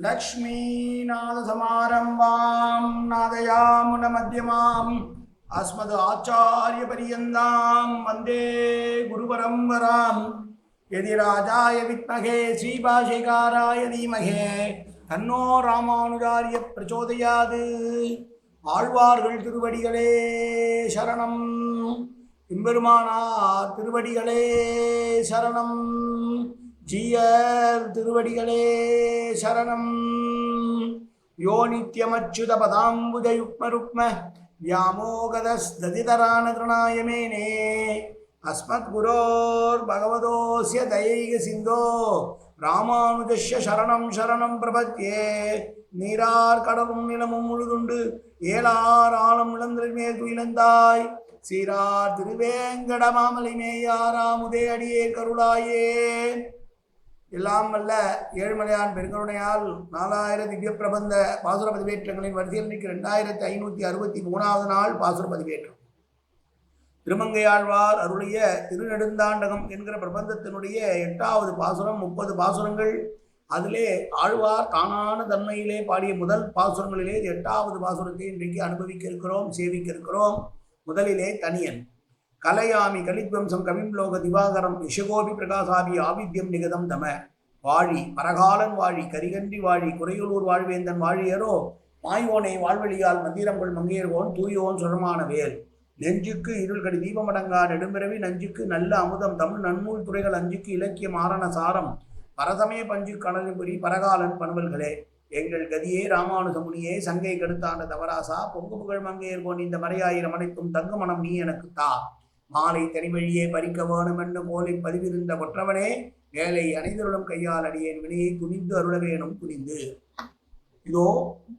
லக்ஷ்மீநாதசமாரம்பாம் நாதயாமுன மத்தியமாம். அஸ்மது ஆச்சாரிய பரியந்தாம் வந்தே குருபரம்பராம். எதிராஜாய வித்மகே ஸ்ரீபாஷிகாராய தீமகே தன்னோ ராமானுஜாரிய பிரச்சோதயாது. ஆழ்வார்கள் திருவடிகளே சரணம். எம்பெருமானா திருவடிகளே சரணம். ஜீயர் திருவடிகளே சரணம் யோ நித்யமச்சுத பதாம்புஜயுக்ம ருக்ம व्यामोगदस्तदितरानतृणाय मेने अस्मद्गुरोर्भगवतोऽस्य दयैक सिन्धो ராமானுஜஸ்ய சரணம் சரணம் பிரபத்தியே நீரார் கடலும் நிலமும் முழுதுண்டு ஏலார் ஆழம் இளந்திரன் மேல் துயிலந்தாய் சீரார் திருவேங்கட மாமலை மேயாராமுதே அடியே கருளாயே எல்லாம் வல்ல ஏழ்மலையான் பெருங்கருணையால் நாலாயிரம் திவ்ய பிரபந்த பாசுர பதிவேற்றங்களின் வரிசையில் இன்னைக்கு ரெண்டாயிரத்தி ஐநூற்றி அறுபத்தி மூணாவது நாள் பாசுர பதிவேற்றம். திருமங்கையாழ்வார் அருளிய திருநெடுந்தாண்டகம் என்கிற பிரபந்தத்தினுடைய எட்டாவது பாசுரம் முப்பது பாசுரங்கள். அதிலே ஆழ்வார் தானான தன்மையிலே பாடிய முதல் பாசுரங்களிலே எட்டாவது பாசுரத்தை இன்றைக்கு அனுபவிக்க இருக்கிறோம் சேவிக்க இருக்கிறோம் முதலிலே தனியன். கலையாமி கலித்வம்சம் கவிம்லோக திவாகரம் யசகோபி பிரகாசாபி ஆவித்யம் நிகதம் தம. வாழி பரகாலன் வாழி கரிகன்றி வாழி குறையுளூர் வாழ்வேந்தன் வாழியரோ மாயோனை வாழ்வழியால் மந்திரங்கள் மங்கையர்கோன் தூயோன் சுரமான வேல் நெஞ்சுக்கு இருள்கடி தீபமடங்கா நெடும்பிறவி நஞ்சுக்கு நல்ல அமுதம் தமிழ் நன்மூல் துறைகள் அஞ்சுக்கு இலக்கிய மாறன சாரம். பரதமே பஞ்சு கணலிபுரி பரகாலன் பணுவல்களே எங்கள் கதியே ராமானுஜமுனியே சங்கை கடுத்தாண்ட தவராசா பொங்கு புகழ் மங்கையர்கோன் இந்த மறையாயிரம் அனைத்தும் தங்கு மனம் நீ எனக்கு தா. மாலை தனிவழியே பறிக்க வேணும் என்று போலை பதிவிருந்த கொற்றவனே வேலை அனைதருளும் கையால் அடியேன் வினையை துணிந்து அருளவேனும் புனிந்து துணிந்து இதோ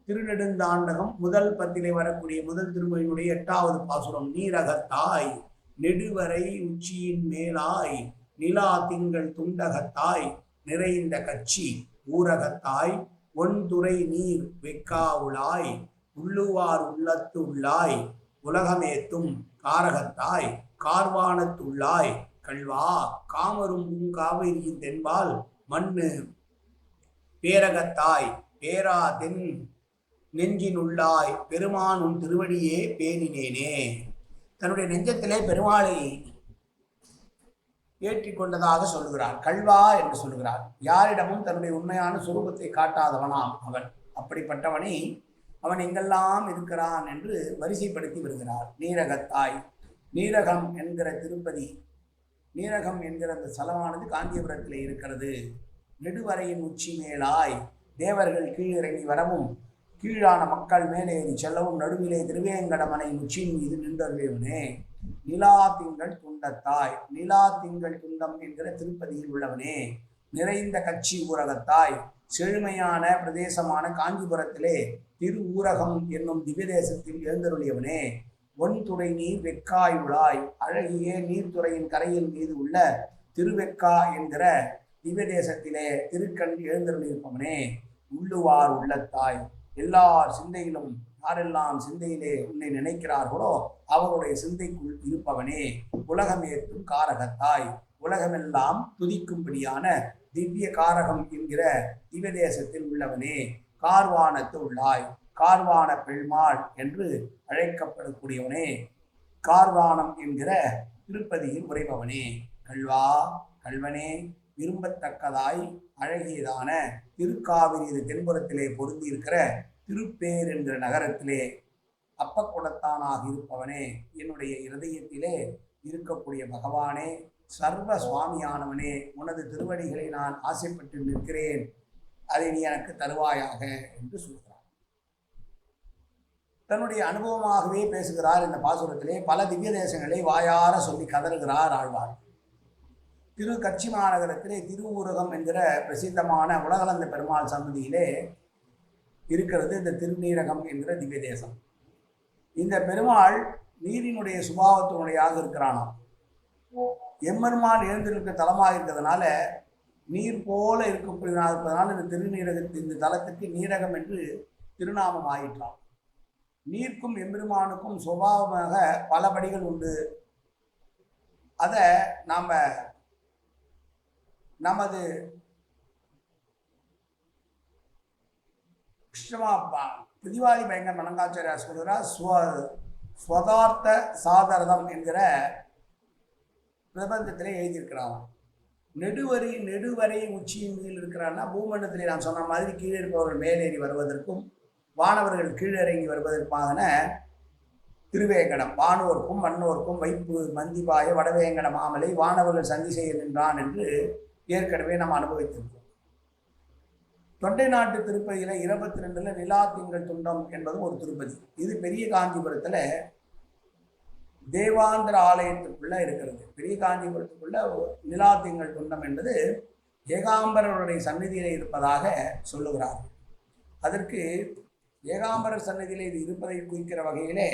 திருநெடுந்தாண்டகம் முதல் பத்திலே வரக்கூடிய முதல் திருமொழியினுடைய எட்டாவது பாசுரம். நீரகத்தாய் நெடுவரை உச்சியின் மேலாய் நிலா திங்கள் துண்டகத்தாய் நிறைந்த கட்சி ஊரகத்தாய் ஒன்துறை நீர் வெக்காவுளாய் உள்ளுவார் உள்ளத்து உள்ளாய் உலகமேத்தும் தாரகத்தாய் கார்வானத்துள்ளாய் கல்வா காமரும் காவிரியின் தென்பால் மண்ணு பேரகத்தாய் பேரா தென் நெஞ்சினுள்ளாய் பெருமான் உன் திருவடியே பேணினேனே தன்னுடைய நெஞ்சத்திலே பெருமாளை ஏற்றிக்கொண்டதாக சொல்லுகிறார். கல்வா என்று சொல்லுகிறார். யாரிடமும் தன்னுடைய உண்மையான சுரூபத்தை காட்டாதவனாம் அவன். அப்படிப்பட்டவனை அவன் எங்கெல்லாம் இருக்கிறான் என்று வரிசைப்படுத்தி வருகிறார் நீரகத்தாய். நீரகம் என்கிற திருப்பதி நீரகம் என்கிற அந்த ஸ்தலமானது காஞ்சிபுரத்தில் இருக்கிறது. நெடுவரையின் உச்சி மேலாய் தேவர்கள் கீழிறங்கி வரவும் கீழான மக்கள் மேலே செல்லவும் நடுவிலே திருவேங்கடமனை உச்சியின் மீது நின்றவனே நிலா திங்கள் துண்டத்தாய். நிலா திங்கள் துண்டம் என்கிற திருப்பதியில் உள்ளவனே. நிறைந்த கட்சி ஊரகத்தாய். செழுமையான பிரதேசமான காஞ்சிபுரத்திலே திரு ஊரகம் என்னும் திவ்யதேசத்தில் எழுந்தருளியவனே ஒன்துறை நீர் வெக்காயுளாய் அழகிய நீர்த்துறையின் கரையின் மீது உள்ள திருவெக்கா என்கிற திவ்யதேசத்திலே திருக்கண் எழுந்தருளியிருப்பவனே உள்ளுவார் உள்ளத்தாய். எல்லார் சிந்தையிலும் யாரெல்லாம் சிந்தையிலே உன்னை நினைக்கிறார்களோ அவருடைய சிந்தைக்குள் இருப்பவனே உலகமேற்றும் காரகத்தாய். உலகமெல்லாம் துதிக்கும்படியான திவ்ய காரகம் என்கிற திவ்யதேசத்தில் உள்ளவனே கார்வானத்து உள்ளாய் கார்வான பெருமாள் என்று அழைக்கப்படக்கூடியவனே கார்வானம் என்கிற திருப்பதியில் உறைபவனே. கல்வா கல்வனே விரும்பத்தக்கதாய் அழகியதான திருக்காவிரி இது தென்புறத்திலே பொருந்தி இருக்கிற திருப்பேர் என்கிற நகரத்திலே அப்பக்குடத்தானாக இருப்பவனே. என்னுடைய இருதயத்திலே இருக்கக்கூடிய பகவானே சர்வ சுவாமியானவனே உனது திருவடிகளை நான் ஆசைப்பட்டு நிற்கிறேன். அதை நீ எனக்கு தருவாயாக என்று சொல்கிறார் தன்னுடைய அனுபவமாகவே பேசுகிறார் இந்த பாசுரத்திலே. பல திவ்ய தேசங்களை வாயார சொல்லி கதறுகிறார் ஆழ்வார். திரு கட்சி மாநகரத்திலே திருவுருகம் என்கிற பிரசித்தமான உலகளந்த பெருமாள் சன்னதியிலே இருக்கிறது இந்த திருநீரகம் என்கிற திவ்ய தேசம். இந்த பெருமாள் நீரினுடைய சுபாவத்தினுடையாக இருக்கிறானாம். எம்பெருமாள் எழுந்திருக்க தலமாக இருக்கிறதுனால நீர் போல இருக்கக்கூடியதாக இந்த திருநீரகத்து இந்த தலத்துக்கு நீரகம் என்று திருநாமம் ஆயிற்றாம். நீர்க்கும் எம்பெருமானுக்கும் சுபாவமாக பல படிகள் உண்டு. அதை நாம் நமது விஷ்ணமா பிரதிவாதி பயங்கர மணங்காச்சாரியா சொல்கிறார் ஸ்வ ஸ்வதார்த்த சாதரதம் என்கிற பிரபந்தத்தில் எழுதியிருக்கிறான். நெடுவரி நெடுவரை உச்சியின் மேல் இருக்கிறான்னா பூமண்டத்தில் நான் சொன்ன மாதிரி கீழே இருப்பவர்கள் மேலேறி வருவதற்கும் வானவர்கள் கீழிறங்கி வருவதற்கான திருவேங்கடம். வானோர்க்கும் மண்ணோர்க்கும் வைப்பு மந்திபாய வடவேங்கட மாமலை வானவர்கள் சந்தி செய்ய நின்றான் என்று ஏற்கனவே நாம் அனுபவித்திருக்கிறோம் தொண்டை நாட்டு திருப்பதியில் இருபத்தி ரெண்டில் நிலா திங்கள் துண்டம் என்பதும் ஒரு திருப்பதி. இது பெரிய காஞ்சிபுரத்தில் தேவாந்திர ஆலயத்துக்குள்ள இருக்கிறது. பெரிய காஞ்சிபுரத்துக்குள்ள நிலா திங்கள் துண்டம் என்பது ஏகாம்பரருடைய சந்நிதியில் இருப்பதாக சொல்லுகிறார். அதற்கு ஏகாம்பரர் சந்நிதியில் இது இருப்பதை குறிக்கிற வகையிலே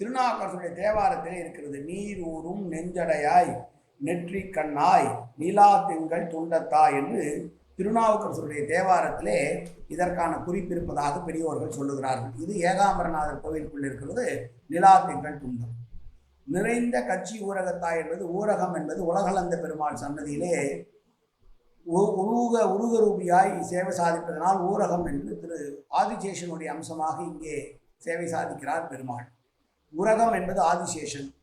திருநாகரசுடைய தேவாரத்திலே இருக்கிறது நீர் ஊரும் நெஞ்சடையாய் நெற்றி கண்ணாய் நீலா திங்கள் துண்டத்தாய் என்று திருநாவுக்கரசருடைய தேவாரத்திலே இதற்கான குறிப்பு இருப்பதாக பெரியோர்கள் சொல்லுகிறார்கள். இது ஏகாம்பரநாதர் கோவிலுக்குள் இருக்கிறது நிலா திங்கள் துண்டம். நிறைந்த கட்சி ஊரகத்தாய் என்பது ஊரகம் என்பது உலகளந்த பெருமாள் சன்னதியிலே உ- உருக உருகரூபியாய் சேவை சாதிப்பதனால் ஊரகம் என்று திரு ஆதிசேஷனுடைய அம்சமாக இங்கே சேவை சாதிக்கிறார் பெருமாள். உரகம் என்பது ஆதிசேஷன்.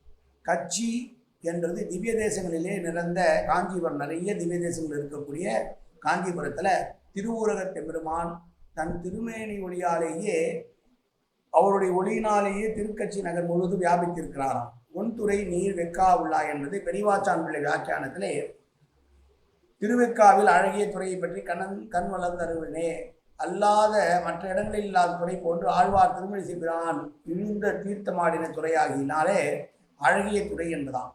கட்சி என்றது திவ்ய தேசங்களிலே நிறைந்த காஞ்சிபுரம் நிறைய திவ்ய தேசங்கள் இருக்கக்கூடிய காஞ்சிபுரத்தில் திருவூரகத் பெருமான் தன் திருமேனி ஒளியாலேயே அவருடைய ஒளியினாலேயே திருக்கட்சி நகர் முழுவதும் வியாபித்திருக்கிறாராம். ஒன்துறை நீர் வெக்கா உள்ளா என்பது பெரியவாச்சான் பிள்ளை வியாக்கியானத்திலே திருவெக்காவில் அழகிய துறையை பற்றி கண்ணன் கண் வளர்ந்தருவினே அல்லாத மற்ற இடங்களில் இல்லாத துறை போன்று ஆழ்வார் திருமணி சிபிரான் இழிந்த தீர்த்தமாடின துறையாகினாலே அழகிய துறை என்பதாம்.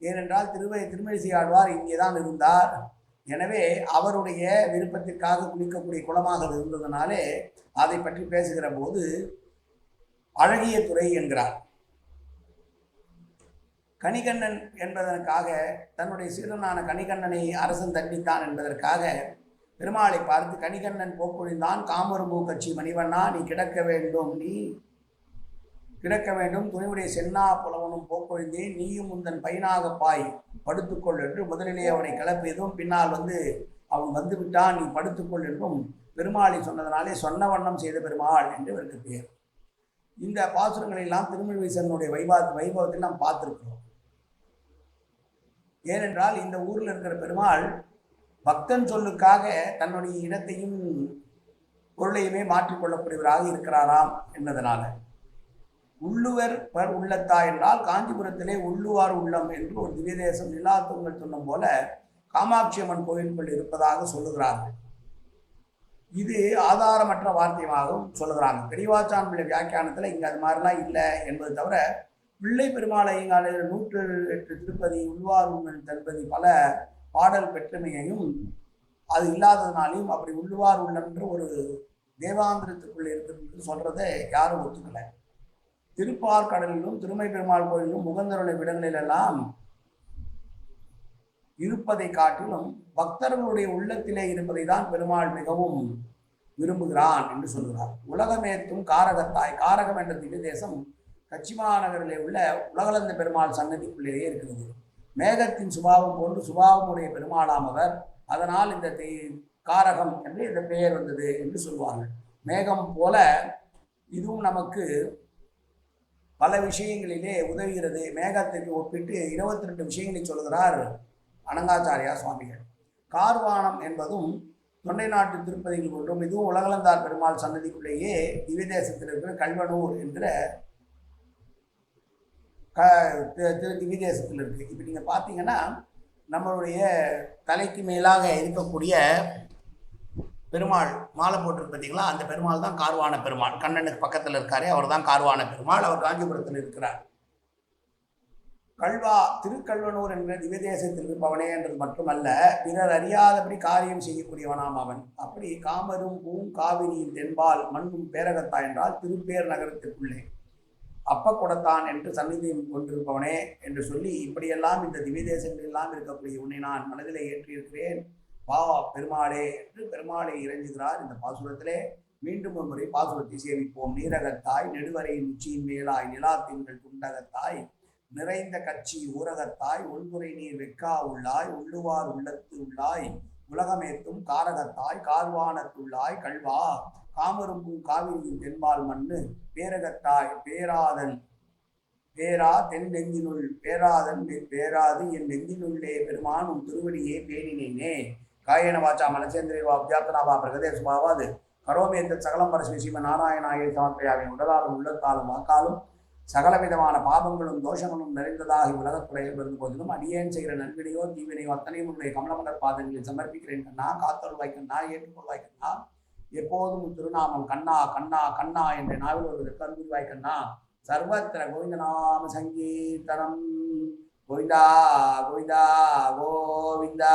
ஏனென்றால் திருமதி திருமணிசை ஆழ்வார் இங்கே தான் இருந்தார். எனவே அவருடைய விருப்பத்திற்காக குளிக்கக்கூடிய குளமாக இருந்ததுனாலே இருந்ததனாலே அதை பற்றி பேசுகிற போது அழகிய துறை என்கிறார். கணிகண்ணன் என்பதற்காக தன்னுடைய சீடனான கணிகண்ணனை அரசன் தண்டித்தான் என்பதற்காக பெருமாளை பார்த்து கணிகண்ணன் போக்கொழிந்தான் காமரும்பூ கட்சி மணிவண்ணா நீ கிடக்க வேண்டும் நீ கிடக்க வேண்டும். துணிவுடைய சென்னா புலவனும் போக்கொழுந்தே நீயும் உந்தன் பையனாக பாய். படுத்துக்கொள் என்று முதலிலே அவனை கிளப்பியதும் பின்னால் வந்து அவன் வந்து விட்டான் நீ படுத்துக்கொள் என்றும் பெருமாளை சொன்னதனாலே சொன்ன வண்ணம் செய்த பெருமாள் என்று இவருக்கு பெயர். இந்த பாசுரங்களை எல்லாம் திருமழிசனுடைய வைபா வைபவத்தில் நாம் பார்த்துருக்கிறோம். ஏனென்றால் இந்த ஊரில் இருக்கிற பெருமாள் பக்தன் சொல்லுக்காக தன்னுடைய இடத்தையும் பொருளையுமே மாற்றிக்கொள்ளக்கூடியவராக இருக்கிறாராம் என்பதனால. உள்ளுவர் பர் உள்ளத்தா என்றால் காஞ்சிபுரத்திலே உள்ளுவார் உள்ளம் என்று ஒரு திவ்யதேசம் நிலாத்துங்கள் சொன்ன போல காமாட்சி அம்மன் கோயில்கள் இருப்பதாக சொல்லுகிறார்கள். இது ஆதாரமற்ற வார்த்தையாகவும் சொல்லுகிறாங்க. பெரியவாச்சான் பிள்ளை வியாக்கியானத்தில் இங்கே அது மாதிரிலாம் இல்லை என்பது தவிர பிள்ளை பெருமாளையங்காலையில் நூற்று எட்டு திருப்பதி உள்வார் உண்ணல் தன்பதி பல பாடல் பெற்றுமையையும் அது இல்லாததுனாலையும் அப்படி உள்ளுவார் உள்ளன்று ஒரு தேவாந்திரத்துக்குள்ளே இருக்குன்னு சொல்கிறத யாரும் ஒத்துக்கலை. திருப்பார்கடலிலும் திருமை பெருமாள் கோயிலும் முகந்தருளை விடங்களிலெல்லாம் இருப்பதை காட்டிலும் பக்தர்களுடைய உள்ளத்திலே இருப்பதை தான் பெருமாள் மிகவும் விரும்புகிறான் என்று சொல்கிறார். உலகமேத்தும் காரகத்தாய் காரகம் என்ற திவ்ய தேசம் கச்சிமாநகரிலே உள்ள உலகளந்த பெருமாள் சன்னதிக்குள்ளேயே இருக்கிறது. மேகத்தின் சுபாவம் போன்று சுபாவமுடைய பெருமாளாம் அவர். அதனால் இந்த தே- காரகம் என்று இந்த பெயர் வந்தது என்று சொல்வார்கள். மேகம் போல இதுவும் நமக்கு பல விஷயங்களிலே உதவுகிறது. மேகத்திற்கு ஒப்பிட்டு இருபத்தி ரெண்டு விஷயங்களை சொல்கிறார் அனங்காச்சாரியா சுவாமிகள். கார்வானம் என்பதும் தொண்டை நாட்டு திருப்பதியில் ஒன்றும் இதுவும் உலகளந்தார் பெருமாள் சன்னதிக்குள்ளேயே திவிதேசத்தில் இருக்கிற கல்வனூர் என்கிற க தி- திரு திவிதேசத்தில் இருக்குது இப்போ நீங்கள் பார்த்தீங்கன்னா நம்மளுடைய தலைக்கு மேலாக இருக்கக்கூடிய பெருமாள் மாலை போட்டிருக்கு பார்த்தீங்களா? அந்த பெருமாள் தான் கார்வான பெருமாள். கண்ணனுக்கு பக்கத்தில் இருக்காரே அவர் தான் கார்வான பெருமாள். அவர் காஞ்சிபுரத்தில் இருக்கிறார். கல்வா திருக்கல்வனூர் என்ற திவ்யதேசத்தில் இருப்பவனே என்றது மட்டுமல்ல பிறர் அறியாதபடி காரியம் செய்யக்கூடியவனாம் அவன். அப்படி காமரும் பூம் காவிரியின் தென்பால் மண்ணும் பேரகத்தா என்றால் திருப்பேர் நகரத்திற்குள்ளே. அப்ப கொடுத்தான் என்று சந்நிதியம் கொண்டிருப்பவனே என்று சொல்லி இப்படியெல்லாம் இந்த திவ்யதேசங்களெல்லாம் எல்லாம் இருக்கக்கூடிய உன்னை நான் மனதிலே ஏற்றியிருக்கிறேன். வா பெருமாளே என்று பெருமாளை இறைஞ்சுகிறார். இந்த பாசுரத்திலே மீண்டும் ஒரு முறை பாசுரத்தை சேவிப்போம் நீரகத்தாய் நெடுவரையின் உச்சியின் மேலாய் நிலாத்தின்கள் துண்டகத்தாய் நிறைந்த கட்சி ஊரகத்தாய் உள்துறை நீர் வெக்கா உள்ளாய் உள்ளுவார் உள்ளத்து உள்ளாய் உலகமேத்தும் காரகத்தாய் கால்வானத்துள்ளாய் கல்வா காமரும்பும் காவிரியின் தென்பால் மண்ணு பேரகத்தாய் பேராதன் பேரா தென் நெஞ்சினுள் பேராதன் பேராது என் நெஞ்சினுள்ளே பெருமானும் திருவடியே பேணினேனே. காயன வாச்சா மனசேந்திரேவா அபியாத்தனாவா கரோமி எந்த சகலம் பரஸ்மி ஸ்ரீம நாராயணாய சமர்ப்பையாவின் உடலாலும் உள்ளத்தாலும் வாக்காலும் சகலவிதமான பாபங்களும் தோஷங்களும் நிறைந்ததாகி உலகத்துறையில் இருந்த போதிலும் அடியேன் செய்கிற நன்வினையோ தீவினையோ அத்தனையும் உன்னுடைய கமலமலர் பாதங்களில் சமர்ப்பிக்கிறேன் கண்ணா காத்தருள்வாய் கண்ணா ஏற்றுக்கொள்வாய் கண்ணா. எப்போதும் திருநாமம் கண்ணா கண்ணா கண்ணா என்ற நாவில் ஒரு கருவி கண்ணா. சர்வத்திர கோவிந்தநாம சங்கீர்த்தனம். கோவிந்தா கோவிந்தா கோவிந்தா.